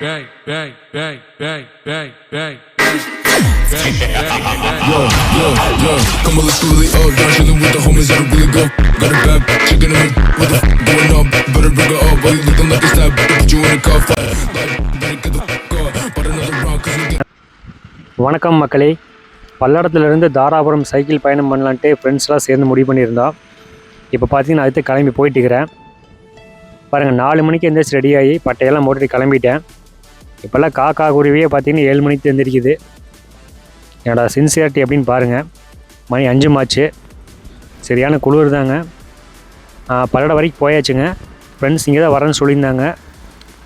bang, bang, bang, bang, bang, bang. Yo, yo, yo, come on, let's go really up. Down chillin' with the homies that'll really go. Got a bad chicken in the what the f- going up. Better bring her up. Why you looking like a stab? Put you in a cuff. Like, better get the fuck up. But another round, cause we get வணக்கம் மக்களே பல்லடத்துலேருந்து Dharapuram cycle பயணம் பண்ணலான்ட்டு ஃப்ரெண்ட்ஸ்லாம் சேர்ந்து முடிவு பண்ணியிருந்தோம் இப்போ பார்த்தீங்கன்னா அடுத்து கிளம்பி போயிட்டு இருக்கிறேன் பாருங்கள் நாலு மணிக்கு எந்திரிச்சு ரெடி ஆகி பட்டையெல்லாம் போட்டுட்டு கிளம்பிட்டேன் இப்போல்லாம் காக்கா குருவியே பார்த்தீங்கன்னா ஏழு மணிக்கு எழுந்திரிக்குது என்னோட சின்சியாரிட்டி அப்படின்னு பாருங்கள் மணி அஞ்சு மாச்சு. சரியான குளிர் தாங்க. பல்லடம் வரைக்கும் போயாச்சுங்க. ஃப்ரெண்ட்ஸ் இங்கே தான் வரேன்னு சொல்லியிருந்தாங்க.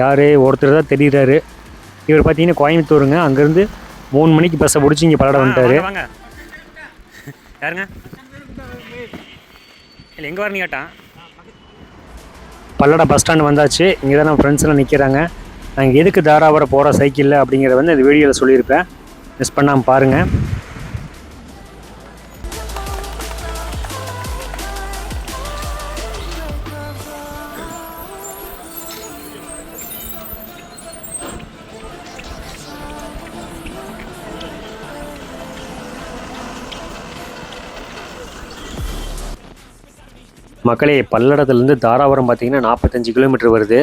யார்? ஒருத்தர் தான் தெரியுறாரு. இவர் பார்த்தீங்கன்னா கோயம்புத்தூருங்க. அங்கேருந்து மூணு மணிக்கு பஸ்ஸை பிடிச்சி இங்கே பல்லடம் வந்துட்டாரு. வாங்க யாருங்க? இல்லை எங்கே வரணும் கேட்டான் பல்லடம் பஸ் ஸ்டாண்ட் வந்தாச்சு. இங்கே தான் நம்ம ஃப்ரெண்ட்ஸ்லாம் நிற்கிறாங்க நாங்கள் எதுக்கு தாராபுரம் போகிற சைக்கிளில் அப்படிங்கிறத வந்து இந்த வீடியோவில் சொல்லியிருப்பேன். மிஸ் பண்ணாமல் பாருங்கள் மக்களே பல்லடத்துலேருந்து தாராபுரம் பார்த்தீங்கன்னா நாற்பத்தஞ்சு கிலோமீட்டர் வருது.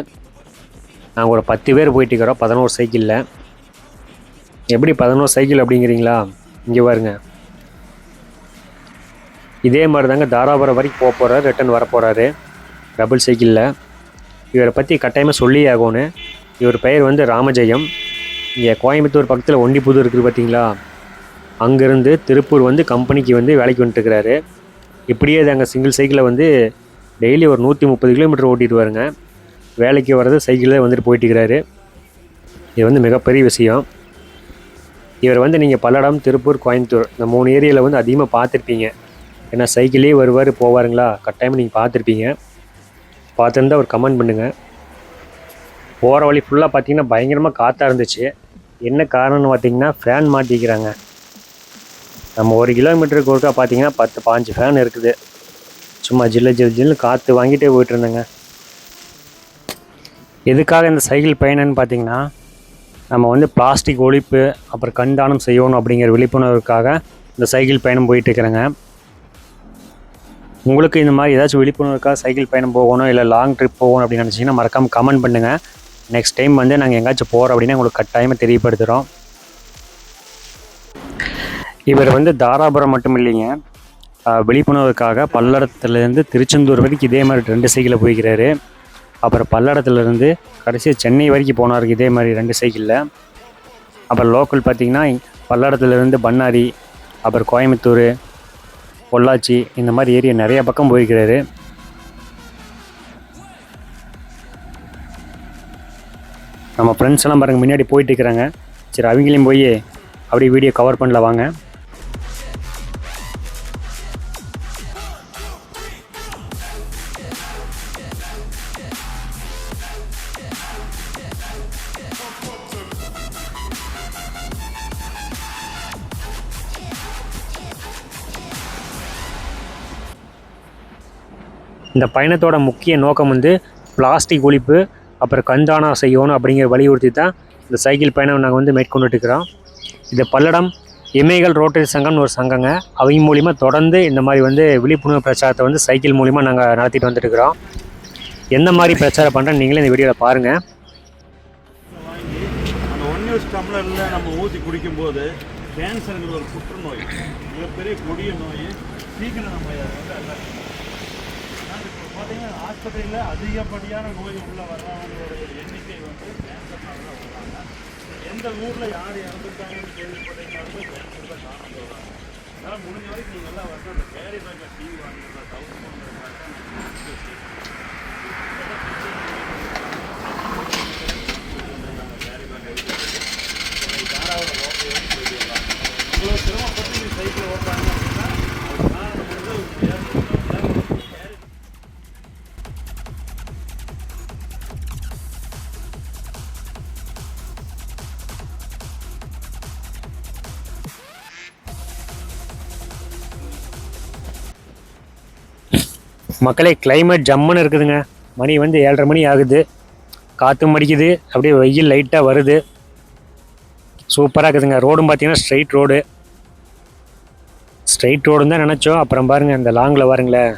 நாங்கள் ஒரு பத்து பேர் போயிட்டு இருக்கிறோம் பதினோரு சைக்கிளில். எப்படி பதினோரு சைக்கிள் அப்படிங்கிறீங்களா? இங்கே பாருங்க. இதே மாதிரி தாங்க தாராபுரம் வரைக்கும் போக போகிறாரு ரிட்டன் வர போகிறாரு டபுள் சைக்கிளில். இவரை பற்றி கட்டாயமாக சொல்லி ஆகணும். இவர் பெயர் வந்து ராமஜெயம். இங்கே கோயம்புத்தூர் பக்கத்தில் ஒண்டிப்புதூர் இருக்குது பார்த்தீங்களா அங்கேருந்து திருப்பூர் வந்து கம்பெனிக்கு வந்து வேலைக்கு வந்துட்டுருக்கிறாரு. இப்படியே தாங்க சிங்கிள் சைக்கிளை வந்து டெய்லி ஒரு நூற்றி முப்பது கிலோமீட்டர் ஓட்டிட்டு வருங்க வேலைக்கு வர்றது சைக்கிளில் வந்துட்டு போயிட்டுருக்கிறாரு. இது வந்து மிகப்பெரிய விஷயம். இவர் வந்து நீங்கள் பல்லடம் திருப்பூர் கோயம்புத்தூர் இந்த மூணு ஏரியாவில் வந்து அதிகமாக பார்த்துருப்பீங்க. ஏன்னா சைக்கிளே வருவார் போவாருங்களா? கட்டாயமாக நீங்கள் பார்த்துருப்பீங்க. பார்த்துருந்தா ஒரு கமெண்ட் பண்ணுங்கள் போகிற வழி ஃபுல்லாக பார்த்தீங்கன்னா பயங்கரமாக காற்றா இருந்துச்சு. என்ன காரணம்னு பார்த்தீங்கன்னா ஃபேன் மாட்டிக்கிறாங்க. நம்ம ஒரு கிலோமீட்டருக்கு ஒருக்கா பார்த்தீங்கன்னா பத்து பாஞ்சு ஃபேன் இருக்குது. சும்மா ஜில்லு ஜில்லு ஜில்லு காற்று வாங்கிட்டே போயிட்டுருந்தேங்க எதுக்காக இந்த சைக்கிள் பயணம்னு பார்த்தீங்கன்னா நம்ம வந்து பிளாஸ்டிக் ஒழிப்பு அப்புறம் கண்தானம் செய்யணும் அப்படிங்கிற விழிப்புணர்வுக்காக இந்த சைக்கிள் பயணம் போயிட்டு இருக்கிறேங்க. உங்களுக்கு இந்த மாதிரி ஏதாச்சும் விழிப்புணர்வுக்காக சைக்கிள் பயணம் போகணும் இல்லை லாங் ட்ரிப் போகணும் அப்படின்னு நினச்சிங்கன்னா மறக்காமல் கமெண்ட் பண்ணுங்கள் நெக்ஸ்ட் டைம் வந்து நாங்கள் எங்கேயாச்சும் போகிறோம் அப்படின்னா உங்களுக்கு கட்டாயமாக தெரியப்படுத்துகிறோம் இவர் வந்து தாராபுரம் மட்டும் இல்லைங்க. விழிப்புணர்வுக்காக பல்லடத்துலேருந்து திருச்செந்தூர் வரைக்கும் இதே மாதிரி ரெண்டு சைக்கிளில் போய்க்கிறாரு. அப்புறம் பல்லடத்துலேருந்து கடைசி சென்னை வரைக்கும் போனார் இதே மாதிரி ரெண்டு சைக்கிளில். அப்புறம் லோக்கல் பார்த்திங்கன்னா பல்லடத்துலேருந்து பண்ணாரி அப்புறம் கோயம்புத்தூர் பொள்ளாச்சி இந்த மாதிரி ஏரியா நிறைய பக்கம் போயிருக்கிறாரு. நம்ம ஃப்ரெண்ட்ஸ் எல்லாம் பாருங்கள் முன்னாடி போயிட்டு இருக்கிறாங்க. சரி அவங்களையும் போய் அப்படியே வீடியோ கவர் பண்ணல வாங்க. இந்த பயணத்தோட முக்கிய நோக்கம் வந்து பிளாஸ்டிக் ஒழிப்பு அப்புறம் கந்தானா செய்யணும் அப்படிங்கிற வலியுறுத்தி தான் இந்த சைக்கிள் பயணம் நாங்கள் வந்து மேற்கொண்டுட்டு இருக்கிறோம். இது பல்லடம் இமைகள் ரோட்டரி சங்கம்னு ஒரு சங்கங்க. அவங்க மூலிமா தொடர்ந்து இந்த மாதிரி வந்து விழிப்புணர்வு பிரச்சாரத்தை வந்து சைக்கிள் மூலிமா நாங்கள் நடத்திட்டு வந்துட்டு இருக்கிறோம். எந்த மாதிரி பிரச்சாரம் பண்ணுறோன்னு நீங்களே இந்த வீடியோவில் பாருங்கள் அந்த ஒன் டம்ளரில் நம்ம ஊற்றி குடிக்கும்போது கேன்சருங்கிற ஒரு புற்றுநோய் மிகப்பெரிய கொடிய நோய் சீக்கிரம் நம்ம அதை வந்து அல்லாஹ் ஆனால் இப்போ ஆஸ்பத்திரியில் அதிகப்படியான நோய் உள்ள வர்றவங்களோட எண்ணிக்கை வந்து கேன்சர்னால வர்றாங்க எந்த ஊரில் யார் இறந்துருக்காங்கன்னு கேள்விப்பட்டீங்கன்னாலும் கேன்சர் தான் காரணம் சொல்கிறாங்க அதனால் முடிஞ்ச வரைக்கும் நீங்கள் எல்லாம் வந்து அந்த கேரி பேக்கர் டிவி வாங்கிக்கலாம் தவிர்த்து கேரி சிரமப்பட்டு இவ்வளோ மக்களே கிளைமேட் ஜம்முன்னு இருக்குதுங்க. மணி வந்து ஏழரை மணி ஆகுது. காற்றும் அடிக்குது அப்படியே வெயில் லைட்டாக வருது. சூப்பராக இருக்குதுங்க. ரோடும் பார்த்தீங்கன்னா ஸ்ட்ரைட் ரோடு ஸ்ட்ரைட் ரோடுன்னு தான் நினச்சோம். அப்புறம் பாருங்கள் இந்த லாங்கில் பாருங்களேன்.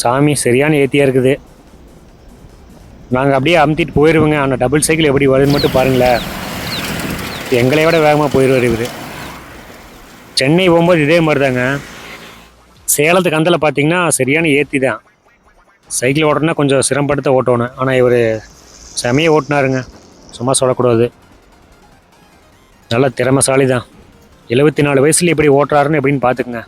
சாமி சரியான ஏத்தியாக இருக்குது. நாங்கள் அப்படியே அமுத்திட்டு போயிடுவோங்க ஆனால் டபுள் சைக்கிள் எப்படி வருதுன்னு மட்டும் பாருங்களேன். எங்களை விட வேகமாக போயிடுவார் இவர். சென்னை போகும்போது இதே மாதிரி தாங்க சேலத்துக்கு அந்தில் பார்த்தீங்கன்னா சரியான ஏற்றி தான். சைக்கிள் ஓட்டணும்னா கொஞ்சம் சிரமப்படுத்த ஓட்டணும். ஆனால் இவர் செமையை ஓட்டினாருங்க. சும்மா சொல்லக்கூடாது. நல்ல திறமைசாலி தான் எழுபத்தி நாலு வயசுல எப்படி ஓட்டுறாருன்னு எப்படின்னு பார்த்துக்குங்க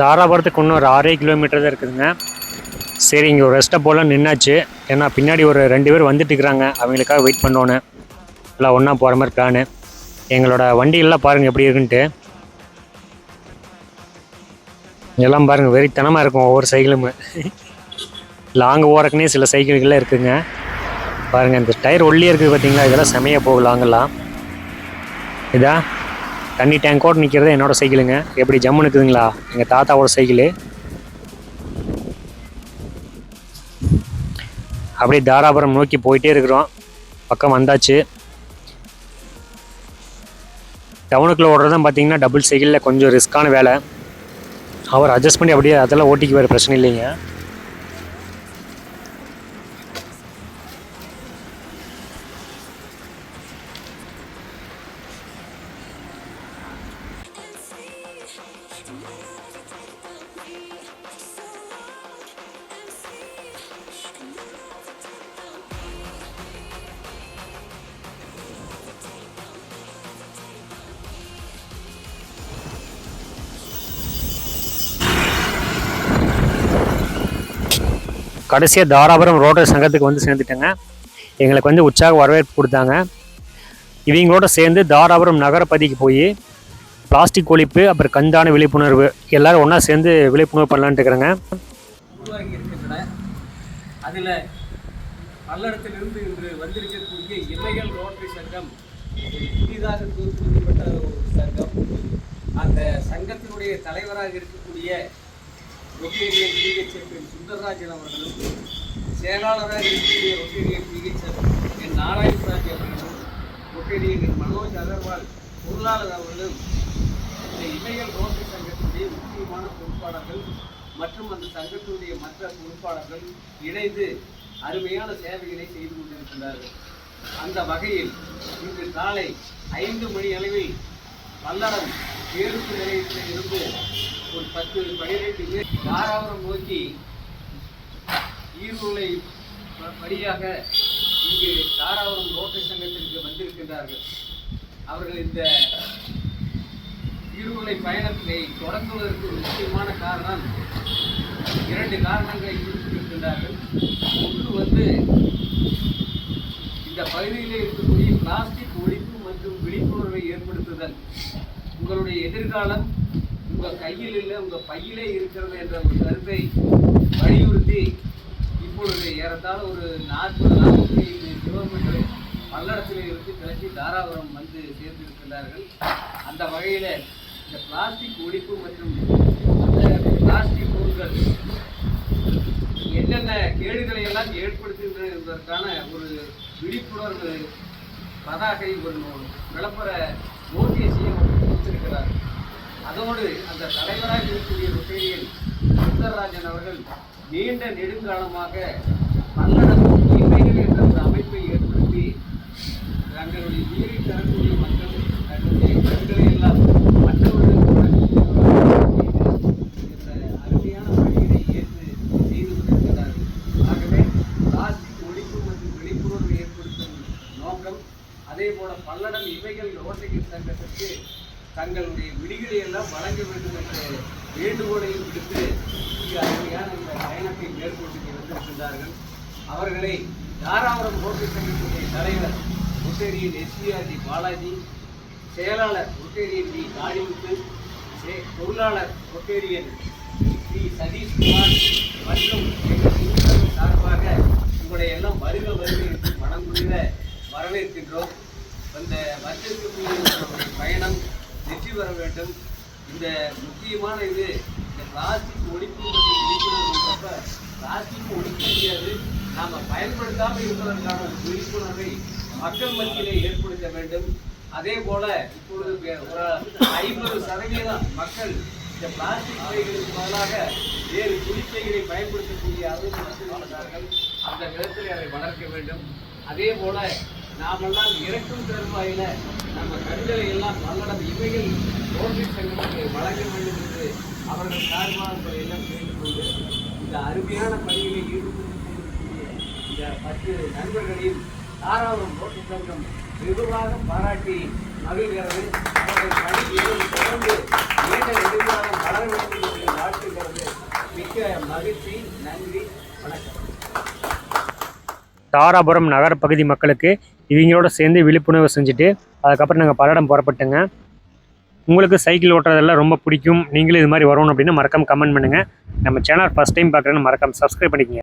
தாராபுரத்துக்கு இன்னும் ஒரு ஆறே கிலோமீட்டர் தான் இருக்குதுங்க. சரி இங்கே ஒரு ரெஸ்ட்டை போல நின்னாச்சு. ஏன்னா பின்னாடி ஒரு ரெண்டு பேர் வந்துட்டு இருக்கிறாங்க அவங்களுக்காக வெயிட் பண்ணோன்னு. எல்லாம் ஒன்றா போகிற மாதிரி பிளானு எங்களோட வண்டியெல்லாம் பாருங்கள் எப்படி இருக்குன்ட்டு. எல்லாம் பாருங்கள் வெறித்தனமாக இருக்கும் ஒவ்வொரு சைக்கிளும் லாங் ஓரக்குனே சில சைக்கிள்கள்லாம் இருக்குதுங்க பாருங்கள் இந்த டயர் ஒல்லியே இருக்குது பார்த்தீங்களா இதெல்லாம் செமையாக போகும் லாங்கெல்லாம் இதா? தண்ணி டேங்கோடு நிற்கிறது என்னோட சைக்கிளுங்க. எப்படி ஜம்முன்னு இருக்குதுங்களா? எங்கள் தாத்தாவோட சைக்கிளு. அப்படியே தாராபுரம் நோக்கி போயிட்டே இருக்கிறோம். பக்கம் வந்தாச்சு. டவுனுக்குள்ளே ஓடுறதும் பார்த்தீங்கன்னா டபுள் சைக்கிளில் கொஞ்சம் ரிஸ்க்கான வேலை. அவர் அட்ஜஸ்ட் பண்ணி அப்படியே அதெல்லாம் ஓட்டிக்கு பிரச்சனை இல்லைங்க. கடைசியாக தாராபுரம் ரோட்டரி சங்கத்துக்கு வந்து சேர்ந்துட்டேங்க. எங்களுக்கு வந்து உற்சாக வரவேற்பு கொடுத்தாங்க. இவங்களோட சேர்ந்து தாராபுரம் நகரப்பதிக்கு போய் பிளாஸ்டிக் ஒழிப்பு அப்புறம் கந்தான விழிப்புணர்வு எல்லாரும் ஒன்றா சேர்ந்து விழிப்புணர்வு பண்ணலான்ட்டு இருக்கிறேங்க. அதில் பல்லடத்திலிருந்து இன்று வந்திருக்கக்கூடிய ரோட்டரி சங்கம் புதிதாக ஒரு சங்கம். அந்த சங்கத்தினுடைய தலைவராக இருக்கக்கூடிய ரொட்டேரியன் பிஹெச்எஃப் சுந்தரராஜன் அவர்களும் செயலாளராக இருக்கக்கூடிய ரொட்டேரியன் பிஹெச்எஃப் என் நாராயணராஜ் அவர்களும் ரொட்டேரியன் என் மனோஜ் அகர்வால் பொருளாளர் அவர்களும் இந்த இளைஞர் ரோட்டரி சங்கத்தினுடைய முக்கியமான பொறுப்பாளர்கள் மற்றும் அந்த சங்கத்தினுடைய மற்ற பொறுப்பாளர்கள் இணைந்து அருமையான சேவைகளை செய்து கொண்டிருக்கிறார்கள் அந்த வகையில் இன்று காலை ஐந்து மணி அளவில் பல்லடம் பேருந்து நிலையத்தில் இருந்து ஒரு பத்து பனிரெண்டு பேர் தாராபுரம் நோக்கி ஈரோலை வழியாக இங்கு தாராபுரம் ரோட்டரி சங்கத்திற்கு வந்திருக்கின்றார்கள். அவர்கள் இந்த ஈரோலை பயணத்தை தொடங்குவதற்கு ஒரு முக்கியமான காரணம் இரண்டு காரணங்களை குறிப்பிட்டிருக்கின்றார்கள். ஒன்று வந்து இந்த பகுதியில் இருக்கக்கூடிய பிளாஸ்டிக் ஒழிப்பு மற்றும் விழிப்புணர்வை ஏற்படுத்துதல். உங்களுடைய எதிர்காலம் உங்கள் கையில் இல்லை உங்கள் பையிலே இருக்கிறது என்ற ஒரு கருத்தை வலியுறுத்தி இப்பொழுது ஏறத்தாழ ஒரு நாற்பது நாற்பத்தி ஐந்து கிலோமீட்டர் பல்லடத்தில் இருந்து கிளம்பி தாராபுரம் வந்து சேர்ந்திருக்கிறார்கள் அந்த வகையில் இந்த பிளாஸ்டிக் ஒழிப்பு மற்றும் அந்த பிளாஸ்டிக் பொருட்கள் என்னென்ன கேடுகளை எல்லாம் ஏற்படுத்துகின்றன என்பதற்கான ஒரு விழிப்புணர்வு பதாகை ஒரு விளம்பர நோட்டீஸையும் கொடுத்திருக்கிறார் அதோடு அந்த தலைவராக இருக்கக்கூடிய ரொட்டேரியன் சுந்தரராஜன் அவர்கள் நீண்ட நெடுங்காலமாக பல்லடம் இமைகள் என்ற ஒரு அமைப்பை ஏற்படுத்தி தங்களுடைய உயிரை தரக்கூடிய மக்கள் தங்களுடைய கண்களை எல்லாம் மற்றவர்களுக்கு வழங்கக்கூடிய இந்த அருமையான பணியினை ஏற்று செய்து கொண்டிருக்கிறார்கள் ஆகவே பிளாஸ்டிக் ஒழிப்பு மற்றும் விழிப்புணர்வு ஏற்படுத்தும் நோக்கம் அதே போல பல்லடம் இவைகள் ரோட்டரி சங்கத்திற்கு தங்களுடைய விடிகளை எல்லாம் வழங்க வேண்டும் என்ற வேண்டுகோளையும் விடுத்து மிக அருமையான இந்த பயணத்தை மேற்கொண்டு இருந்தார்கள் அவர்களை தாராபுரம் கோட்டை சங்கத்தினுடைய தலைவர் ரொட்டேரியன் எஸ்பிஆர்டி பாலாஜி செயலாளர் ரொட்டேரியன் டி காளிமுத்து சே- பொருளாளர் ரொட்டேரியன் ஸ்ரீ சதீஷ்குமார் மற்றும் எங்கள் இந்துக்கள் சார்பாக உங்களை எல்லாம் வருக வருக என்று மனம் குளிர வரவேற்கின்றோம். அந்த வருஷத்துக்கு பயணம் வெற்றி பெற வேண்டும். இந்த முக்கியமான இது இந்த பிளாஸ்டிக் ஒழிப்பு விழிப்புணர்வு பிளாஸ்டிக் ஒழிக்க முடியாது. நாம் பயன்படுத்தாமல் இருப்பதற்கான ஒரு விழிப்புணர்வை மக்கள் மத்தியிலே ஏற்படுத்த வேண்டும். அதே போல இப்பொழுது ஒரு ஐம்பது சதவீதம் மக்கள் இந்த பிளாஸ்டிக் பைகளுக்கு பதிலாக வேறு துணிப்பைகளை பயன்படுத்தக்கூடிய அளவுக்கு வந்துவிட்டார்கள் அந்த விதத்தில் அதை வளர்க்க வேண்டும். அதே போல நாமெல்லாம் இறக்கும் தருவாயில நம்ம கண்களை எல்லாம் பல்லடம் இவைகள் ரோட்டரி சங்கத்துக்கு வழங்க வேண்டும் என்று அவர்கள் சார்பாளர்களை எல்லாம் கேட்டுக்கொண்டு இந்த அருமையான பணிகளை ஈடுபட்டு இந்த பத்து நண்பர்களையும் தாராபுரம் ரோட்டரி சங்கம் வெகுவாக பாராட்டி மகிழ்கிறது. அவர்கள் பணி மேலும் தொடர்ந்து நீண்ட நெடுங்காலம் வளர வேண்டும் என்று வாழ்த்துகிறது. மிக்க மகிழ்ச்சி நன்றி வணக்கம். தாராபுரம் நகரப்பகுதி மக்களுக்கு இவங்களோட சேர்ந்து விழிப்புணர்வு செஞ்சுட்டு அதுக்கப்புறம் நாங்கள் பல்லடம் புறப்பட்டுங்க. உங்களுக்கு சைக்கிள் ஓட்டுறதெல்லாம் ரொம்ப பிடிக்கும். நீங்களும் இது மாதிரி வரணும் அப்படின்னு மறக்காம கமெண்ட் பண்ணுங்கள் நம்ம சேனல் ஃபஸ்ட் டைம் பார்க்குறேன்னு மறக்காம சப்ஸ்கிரைப் பண்ணிக்கங்க.